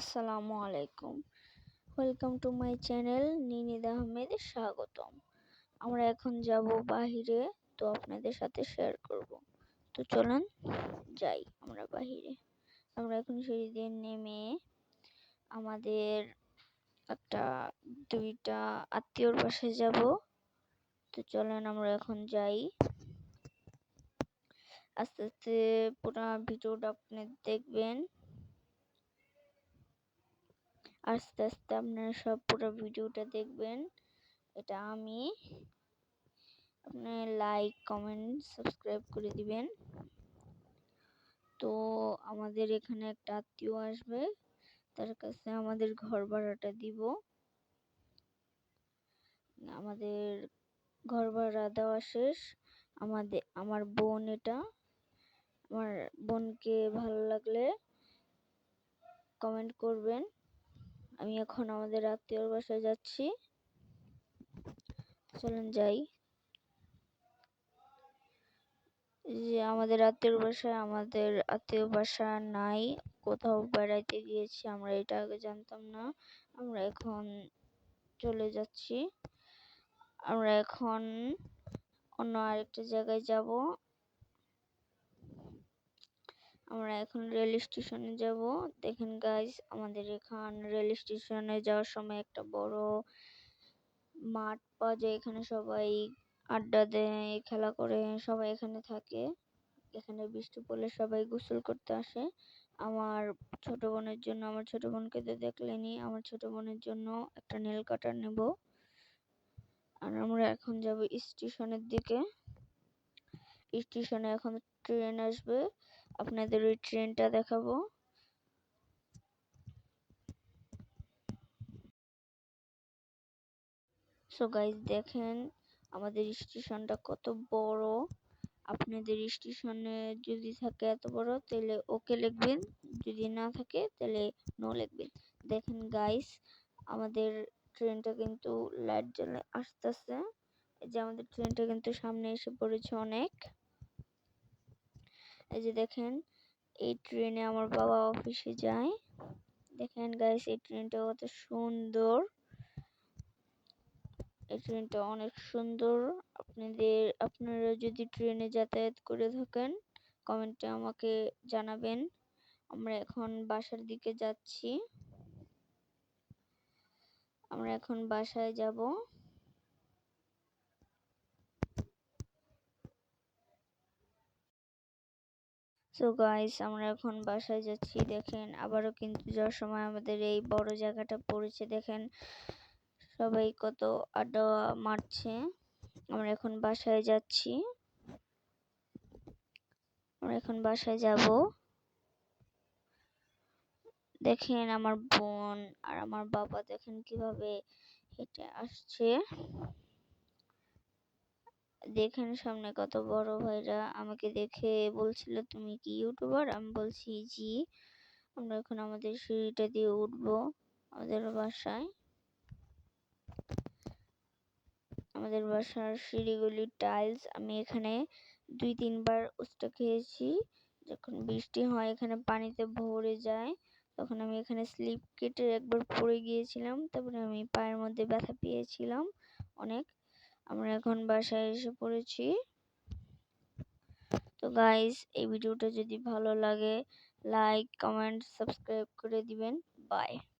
আসসালামু আলাইকুম। Welcome to my channel নিনিদ Ahmed স্বাগতম। আমরা এখন যাব বাহিরে, তো আপনাদের সাথে শেয়ার করব। তো চলুন যাই আমরা বাহিরে। আমরা এখন সিঁড়ি দিয়ে নেমে আমাদের একটা দুইটা আত্মীয়র পাশে যাব। তো চলেন আমরা এখন যাই। আস্তে আস্তে পুরো ভিডিওটা আপনি দেখবেন। আস্তে আস্তে আপনারা সব পুরো ভিডিওটা দেখবেন। এটা আমি। আপনি লাইক কমেন্ট সাবস্ক্রাইব করে দিবেন। তো আমাদের এখানে একটা আত্মীয় আসবে। তার কাছে আমাদের ঘর ভাড়াটা দিব। আমাদের ঘর ভাড়া দেওয়া শেষ। আমাদের, আমার বোন এটা। আমার বোনকে ভালো লাগলে কমেন্ট করবেন। আমি এখন আমাদের আত্মীয়র বাসায় যাচ্ছি। চলুন যাই। যে আমাদের আত্মীয়র বাসায়, আমাদের আত্মীয় বাসা নাই। কোথাও বেড়াইতে গিয়েছি, আমরা এটা আগে জানতাম না। আমরা এখন চলে যাচ্ছি। আমরা এখন অন্য আরেকটা জায়গায় যাব। আমরা এখন রেল স্টেশনে যাব। দেখেন গাইজ আমাদের এখান রেল স্টেশনে যাওয়ার সময় একটা বড় মাঠ পাওয়া যায় এখানে সবাই আড্ডা দেয়, খেলা করে, সবাই এখানে থাকে। এখানে বৃষ্টি পড়লে সবাই গোসল করতে আসে। আমার ছোট বোনের জন্য, আমার ছোট বোনকে তো দেখলেনি আমার ছোট বোনের জন্য একটা নেল কাটার নেব। আর আমরা এখন যাব স্টেশনের দিকে। স্টেশনে এখন ট্রেন আসবে। আপনাদের ওই ট্রেনটা দেখাবো। সো গাইজ দেখেন, আমাদের স্টেশনটা কত বড়। আপনাদের স্টেশনে যদি থাকে এত বড়, তাহলে ওকে লিখবেন। যদি না থাকে, তাহলে নো লিখবেন। দেখেন গাইস আমাদের ট্রেনটা কিন্তু লাইট জ্বলে আসতেছে। এই যে আমাদের ট্রেনটা কিন্তু সামনে এসে পড়েছে অনেক। এই যে দেখেন, এই ট্রেনে আমার বাবা অফিসে যায়। দেখেন গাইস এই ট্রেনটা কত সুন্দর। এই ট্রেনটা অনেক সুন্দর। আপনাদের, আপনারা যদি ট্রেনে যাতায়াত করে থাকেন কমেন্টে আমাকে জানাবেন। আমরা এখন বাসার দিকে যাচ্ছি। আমরা এখন বাসায় যাব। সো গাইস আমরা এখন বাসায় যাচ্ছি, দেখেন আবারও কিন্তু যাওয়ার সময় আমাদের এই বড় জায়গাটা পড়েছে, দেখেন সবাই কত আড্ডা মারছে। আমরা এখন বাসায় যাচ্ছি। আমরা এখন বাসায় যাব। দেখেন আমার বোন আর আমার বাবা, দেখেন কীভাবে হেঁটে আসছে। দেখেন সামনে কত বড় ভাইরা আমাকে দেখে বলছিল, তুমি কি ইউটিউবার আমি বলছি, জি, আমরা এখন আমাদের সিঁড়িটা দিয়ে উঠবো আমাদের বাসায়। আমাদের বাসার সিঁড়িগুলির টাইলস আমি এখানে দুই তিনবার উস্তা খেয়েছি। যখন বৃষ্টি হয়, এখানে পানিতে ভরে যায়, তখন আমি এখানে স্লিপ কেটে একবার পড়ে গিয়েছিলাম, তারপরে আমি পায়ের মধ্যে ব্যথা পেয়েছিলাম অনেক। আমরা এখন বাসায় এসে পড়েছি। তো গাইস এই ভিডিওটা যদি ভালো লাগে লাইক কমেন্ট সাবস্ক্রাইব করে দিবেন। বাই